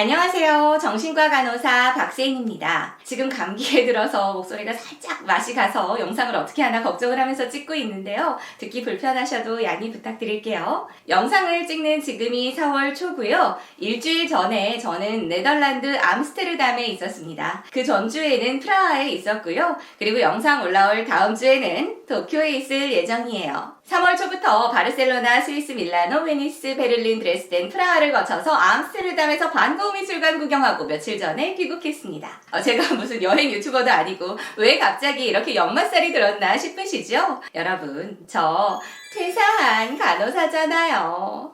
안녕하세요. 정신과 간호사 박세인입니다. 지금 감기에 들어서 목소리가 살짝 맛이 가서 영상을 어떻게 하나 걱정을 하면서 찍고 있는데요. 듣기 불편하셔도 양해 부탁드릴게요. 영상을 찍는 지금이 4월 초고요. 일주일 전에 저는 네덜란드 암스테르담에 있었습니다. 그 전주에는 프라하에 있었고요. 그리고 영상 올라올 다음 주에는 도쿄에 있을 예정이에요. 3월 초부터 바르셀로나, 스위스, 밀라노, 베니스, 베를린, 드레스덴, 프라하를 거쳐서 암스테르담에서 반 미술관 구경하고 며칠 전에 귀국했습니다. 어, 제가 무슨 여행 유튜버도 아니고 왜 갑자기 이렇게 역마살이 들었나 싶으시죠? 여러분, 저 퇴사한 간호사잖아요.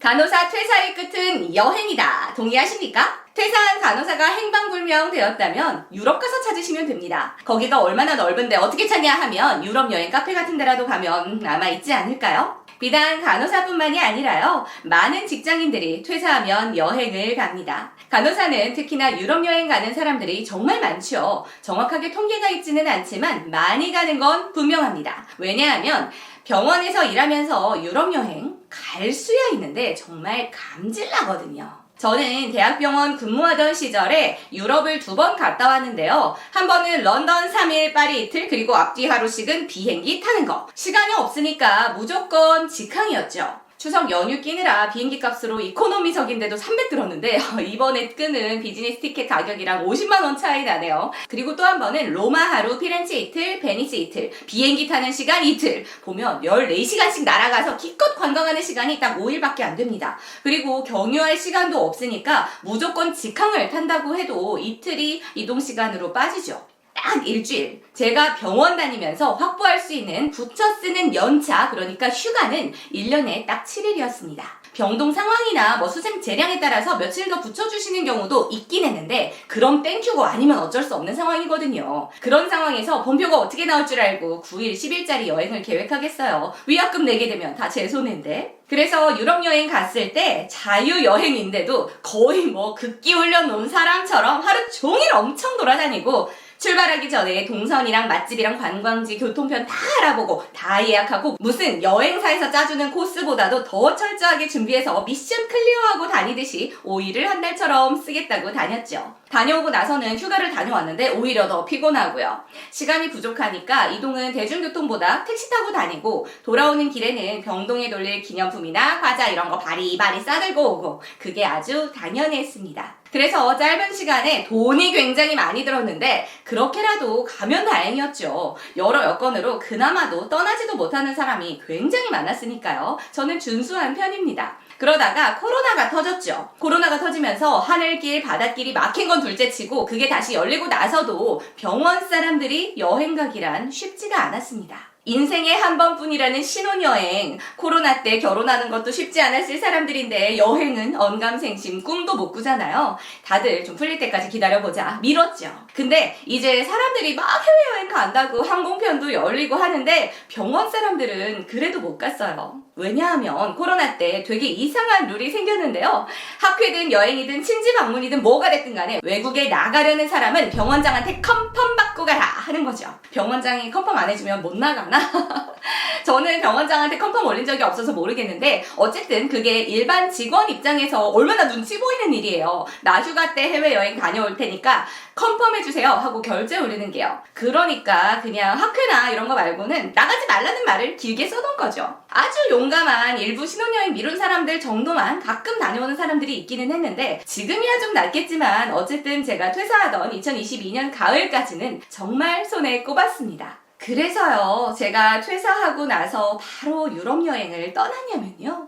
간호사 퇴사의 끝은 여행이다. 동의하십니까? 퇴사한 간호사가 행방불명 되었다면 유럽 가서 찾으시면 됩니다. 거기가 얼마나 넓은데 어떻게 찾냐 하면 유럽 여행 카페 같은 데라도 가면 아마 있지 않을까요? 비단 간호사뿐만이 아니라요. 많은 직장인들이 퇴사하면 여행을 갑니다. 간호사는 특히나 유럽 여행 가는 사람들이 정말 많죠. 정확하게 통계가 있지는 않지만 많이 가는 건 분명합니다. 왜냐하면 병원에서 일하면서 유럽 여행 갈 수야 있는데 정말 감질나거든요. 저는 대학병원 근무하던 시절에 유럽을 두 번 갔다 왔는데요. 한 번은 런던 3일, 파리 이틀, 그리고 앞뒤 하루씩은 비행기 타는 거. 시간이 없으니까 무조건 직항이었죠. 추석 연휴 끼느라 비행기 값으로 이코노미석인데도 300 들었는데 이번에 끄는 비즈니스 티켓 가격이랑 50만 원 차이 나네요. 그리고 또 한 번은 로마 하루, 피렌체 이틀, 베니스 이틀, 비행기 타는 시간 이틀. 보면 14시간씩 날아가서 기껏 관광하는 시간이 딱 5일밖에 안 됩니다. 그리고 경유할 시간도 없으니까 무조건 직항을 탄다고 해도 이틀이 이동 시간으로 빠지죠. 딱 일주일. 제가 병원 다니면서 확보할 수 있는 붙여 쓰는 연차, 그러니까 휴가는 1년에 딱 7일이었습니다. 병동 상황이나 뭐 수생 재량에 따라서 며칠 더 붙여주시는 경우도 있긴 했는데, 그럼 땡큐고 아니면 어쩔 수 없는 상황이거든요. 그런 상황에서 본표가 어떻게 나올 줄 알고 9일, 10일짜리 여행을 계획하겠어요. 위약금 내게 되면 다 제 손인데. 그래서 유럽 여행 갔을 때 자유 여행인데도 거의 뭐 극기 훈련 온 사람처럼 하루 종일 엄청 돌아다니고 출발하기 전에 동선이랑 맛집이랑 관광지, 교통편 다 알아보고 다 예약하고 무슨 여행사에서 짜주는 코스보다도 더 철저하게 준비해서 미션 클리어하고 다니듯이 5일을 한 달처럼 쓰겠다고 다녔죠. 다녀오고 나서는 휴가를 다녀왔는데 오히려 더 피곤하고요. 시간이 부족하니까 이동은 대중교통보다 택시 타고 다니고 돌아오는 길에는 병동에 돌릴 기념품이나 과자 이런 거 바리바리 싸들고 오고 그게 아주 당연했습니다. 그래서 짧은 시간에 돈이 굉장히 많이 들었는데 그렇게라도 가면 다행이었죠. 여러 여건으로 그나마도 떠나지도 못하는 사람이 굉장히 많았으니까요. 저는 준수한 편입니다. 그러다가 코로나가 터졌죠. 코로나가 터지면서 하늘길, 바닷길이 막힌 건 둘째치고 그게 다시 열리고 나서도 병원 사람들이 여행 가기란 쉽지가 않았습니다. 인생에 한 번뿐이라는 신혼여행, 코로나 때 결혼하는 것도 쉽지 않았을 사람들인데 여행은 언감생심, 꿈도 못 꾸잖아요. 다들 좀 풀릴 때까지 기다려보자. 미뤘죠. 근데 이제 사람들이 막 해외여행 간다고 항공편도 열리고 하는데 병원 사람들은 그래도 못 갔어요. 왜냐하면 코로나 때 되게 이상한 룰이 생겼는데요. 학회든 여행이든 친지 방문이든 뭐가 됐든 간에 외국에 나가려는 사람은 병원장한테 컨펌 받고 가라 하는 거죠. 병원장이 컨펌 안 해주면 못 나가나? 저는 병원장한테 컨펌 올린 적이 없어서 모르겠는데 어쨌든 그게 일반 직원 입장에서 얼마나 눈치 보이는 일이에요. 나 휴가 때 해외여행 다녀올 테니까 컨펌 해주세요 하고 결제 올리는 게요. 그러니까 그냥 학회나 이런 거 말고는 나가지 말라는 말을 길게 써놓은 거죠. 아주 용감한 일부 신혼여행 미룬 사람들 정도만 가끔 다녀오는 사람들이 있기는 했는데 지금이야 좀 낫겠지만 어쨌든 제가 퇴사하던 2022년 가을까지는 정말 손에 꼽았습니다. 그래서요, 제가 퇴사하고 나서 바로 유럽 여행을 떠났냐면요.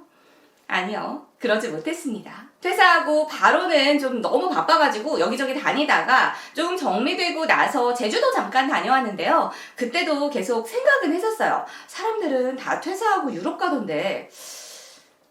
아니요, 그러지 못했습니다. 퇴사하고 바로는 좀 너무 바빠가지고 여기저기 다니다가 좀 정리되고 나서 제주도 잠깐 다녀왔는데요. 그때도 계속 생각은 했었어요. 사람들은 다 퇴사하고 유럽 가던데,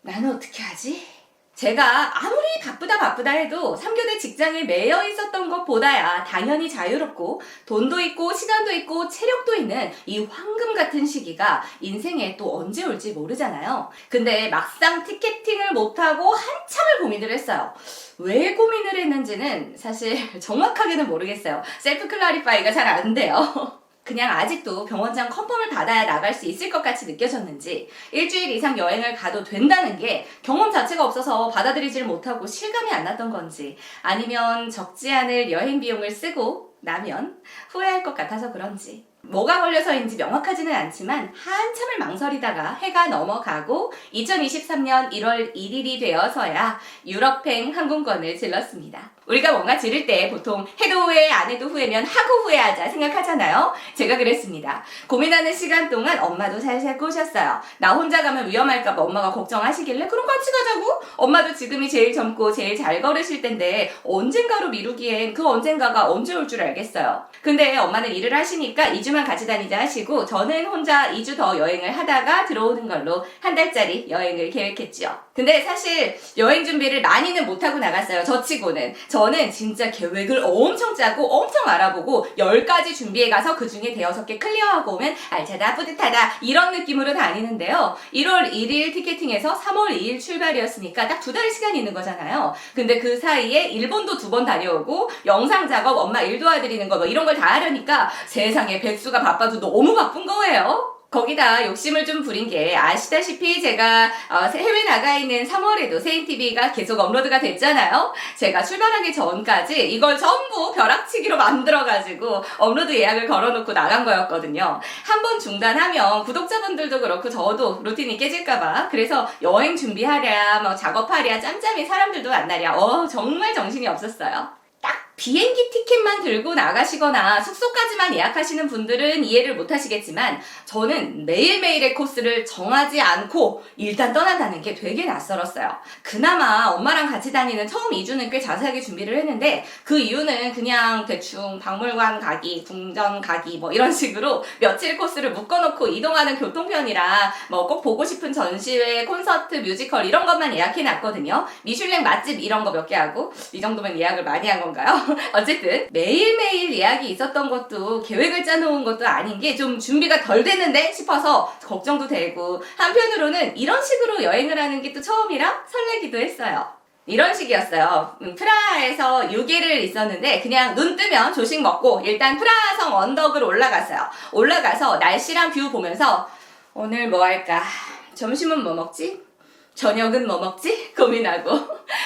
나는 어떻게 하지? 제가 아무리 바쁘다 바쁘다 해도 3교대 직장에 매여 있었던 것보다야 당연히 자유롭고 돈도 있고 시간도 있고 체력도 있는 이 황금 같은 시기가 인생에 또 언제 올지 모르잖아요. 근데 막상 티켓팅을 못하고 한참을 고민을 했어요. 왜 고민을 했는지는 사실 정확하게는 모르겠어요. 셀프 클라리파이가 잘 안 돼요. 그냥 아직도 병원장 컨펌을 받아야 나갈 수 있을 것 같이 느껴졌는지 일주일 이상 여행을 가도 된다는 게 경험 자체가 없어서 받아들이질 못하고 실감이 안 났던 건지 아니면 적지 않을 여행 비용을 쓰고 나면 후회할 것 같아서 그런지 뭐가 걸려서인지 명확하지는 않지만 한참을 망설이다가 해가 넘어가고 2023년 1월 1일이 되어서야 유럽행 항공권을 질렀습니다. 우리가 뭔가 지를 때 보통 해도 후회 안 해도 후회면 하고 후회하자 생각하잖아요. 제가 그랬습니다. 고민하는 시간 동안 엄마도 살살 꼬셨어요. 나 혼자 가면 위험할까봐 엄마가 걱정하시길래 그럼 같이 가자고? 엄마도 지금이 제일 젊고 제일 잘 걸으실 텐데 언젠가로 미루기엔 그 언젠가가 언제 올 줄 알겠어요. 근데 엄마는 일을 하시니까 2주만 같이 다니자 하시고 저는 혼자 2주 더 여행을 하다가 들어오는 걸로 한 달짜리 여행을 계획했지요. 근데 사실 여행 준비를 많이는 못하고 나갔어요. 저 치고는. 저는 진짜 계획을 엄청 짜고 엄청 알아보고 10가지 준비해 가서 그 중에 대여섯 개 클리어하고 오면 알차다 뿌듯하다 이런 느낌으로 다니는데요. 1월 1일 티켓팅에서 3월 2일 출발이었으니까 딱 두 달의 시간이 있는 거잖아요. 근데 그 사이에 일본도 두 번 다녀오고 영상 작업 엄마 일 도와드리는 거 뭐 이런 걸 다 하려니까 세상에 백수가 바빠도 너무 바쁜 거예요. 거기다 욕심을 좀 부린 게 아시다시피 제가 어, 해외 나가 있는 3월에도 세인TV가 계속 업로드가 됐잖아요. 제가 출발하기 전까지 이걸 전부 벼락치기로 만들어가지고 업로드 예약을 걸어놓고 나간 거였거든요. 한 번 중단하면 구독자분들도 그렇고 저도 루틴이 깨질까봐 그래서 여행 준비하랴 뭐 작업하랴 짬짬이 사람들도 만나랴 어 정말 정신이 없었어요. 딱 비행기 티켓만 들고 나가시거나 숙소까지만 예약하시는 분들은 이해를 못 하시겠지만 저는 매일매일의 코스를 정하지 않고 일단 떠난다는 게 되게 낯설었어요. 그나마 엄마랑 같이 다니는 처음 2주는 꽤 자세하게 준비를 했는데 그 이유는 그냥 대충 박물관 가기, 궁전 가기 뭐 이런 식으로 며칠 코스를 묶어놓고 이동하는 교통편이라 뭐 꼭 보고 싶은 전시회, 콘서트, 뮤지컬 이런 것만 예약해 놨거든요. 미슐랭 맛집 이런 거 몇 개 하고 이 정도면 예약을 많이 한 건가요? 어쨌든 매일매일 예약이 있었던 것도 계획을 짜놓은 것도 아닌 게 좀 준비가 덜 됐는데 싶어서 걱정도 되고 한편으로는 이런 식으로 여행을 하는 게 또 처음이라 설레기도 했어요. 이런 식이었어요. 음, 프라하에서 6일을 있었는데 그냥 눈 뜨면 조식 먹고 일단 프라하성 언덕을 올라갔어요. 올라가서 날씨랑 뷰 보면서 오늘 뭐 할까? 점심은 뭐 먹지? 저녁은 뭐 먹지? 고민하고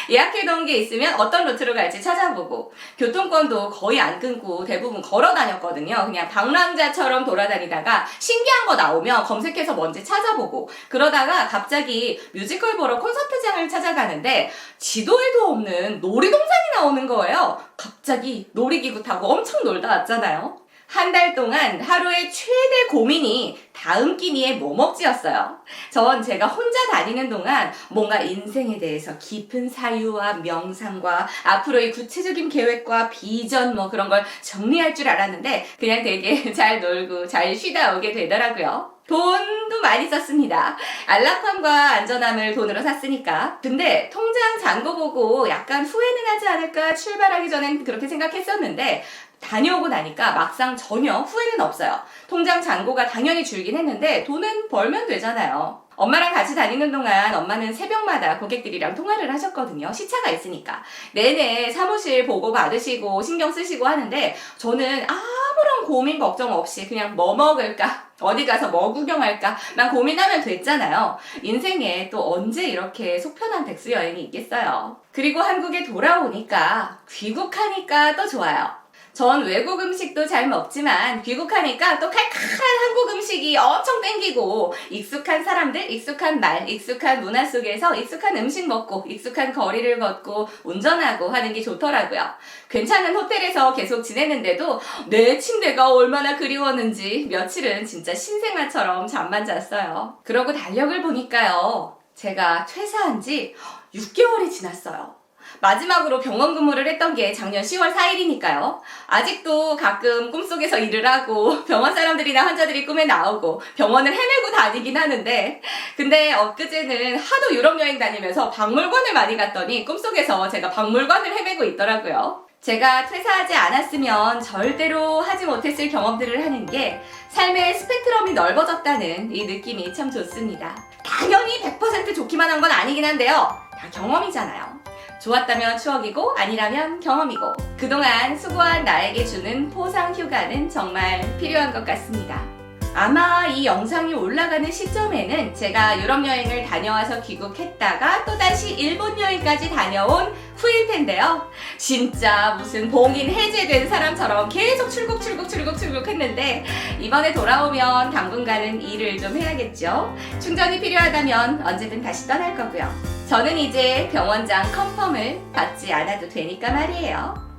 예약해놓은 게 있으면 어떤 루트로 갈지 찾아보고 교통권도 거의 안 끊고 대부분 걸어 다녔거든요. 그냥 방랑자처럼 돌아다니다가 신기한 거 나오면 검색해서 뭔지 찾아보고 그러다가 갑자기 뮤지컬 보러 콘서트장을 찾아가는데 지도에도 없는 놀이동산이 나오는 거예요. 갑자기 놀이기구 타고 엄청 놀다 왔잖아요. 한 달 동안 하루의 최대 고민이 다음 끼니에 뭐 먹지였어요. 전 제가 혼자 다니는 동안 뭔가 인생에 대해서 깊은 사유와 명상과 앞으로의 구체적인 계획과 비전 뭐 그런 걸 정리할 줄 알았는데 그냥 되게 잘 놀고 잘 쉬다 오게 되더라고요. 돈도 많이 썼습니다. 안락함과 안전함을 돈으로 샀으니까. 근데 통장 잔고 보고 약간 후회는 하지 않을까 출발하기 전엔 그렇게 생각했었는데 다녀오고 나니까 막상 전혀 후회는 없어요. 통장 잔고가 당연히 줄긴 했는데 돈은 벌면 되잖아요. 엄마랑 같이 다니는 동안 엄마는 새벽마다 고객들이랑 통화를 하셨거든요. 시차가 있으니까. 내내 사무실 보고 받으시고 신경 쓰시고 하는데 저는 아무런 고민 걱정 없이 그냥 뭐 먹을까? 어디 가서 뭐 구경할까?만 고민하면 됐잖아요. 인생에 또 언제 이렇게 속편한 백수 여행이 있겠어요. 그리고 한국에 돌아오니까 귀국하니까 또 좋아요. 전 외국 음식도 잘 먹지만 귀국하니까 또 칼칼한 한국 음식이 엄청 땡기고 익숙한 사람들, 익숙한 말, 익숙한 문화 속에서 익숙한 음식 먹고 익숙한 거리를 걷고 운전하고 하는 게 좋더라고요. 괜찮은 호텔에서 계속 지냈는데도 내 침대가 얼마나 그리웠는지 며칠은 진짜 신생아처럼 잠만 잤어요. 그러고 달력을 보니까요. 제가 퇴사한 지 6개월이 지났어요. 마지막으로 병원 근무를 했던 게 작년 10월 4일이니까요. 아직도 가끔 꿈속에서 일을 하고 병원 사람들이나 환자들이 꿈에 나오고 병원을 헤매고 다니긴 하는데 근데 엊그제는 하도 유럽 여행 다니면서 박물관을 많이 갔더니 꿈속에서 제가 박물관을 헤매고 있더라고요. 제가 퇴사하지 않았으면 절대로 하지 못했을 경험들을 하는 게 삶의 스펙트럼이 넓어졌다는 이 느낌이 참 좋습니다. 당연히 100% 좋기만 한 건 아니긴 한데요. 다 경험이잖아요. 좋았다면 추억이고 아니라면 경험이고 그동안 수고한 나에게 주는 포상 휴가는 정말 필요한 것 같습니다. 아마 이 영상이 올라가는 시점에는 제가 유럽 여행을 다녀와서 귀국했다가 또다시 일본 여행까지 다녀온 후일 텐데요. 진짜 무슨 봉인 해제된 사람처럼 계속 출국 출국 출국 출국 했는데 이번에 돌아오면 당분간은 일을 좀 해야겠죠. 충전이 필요하다면 언제든 다시 떠날 거고요. 저는 이제 병원장 컨펌을 받지 않아도 되니까 말이에요.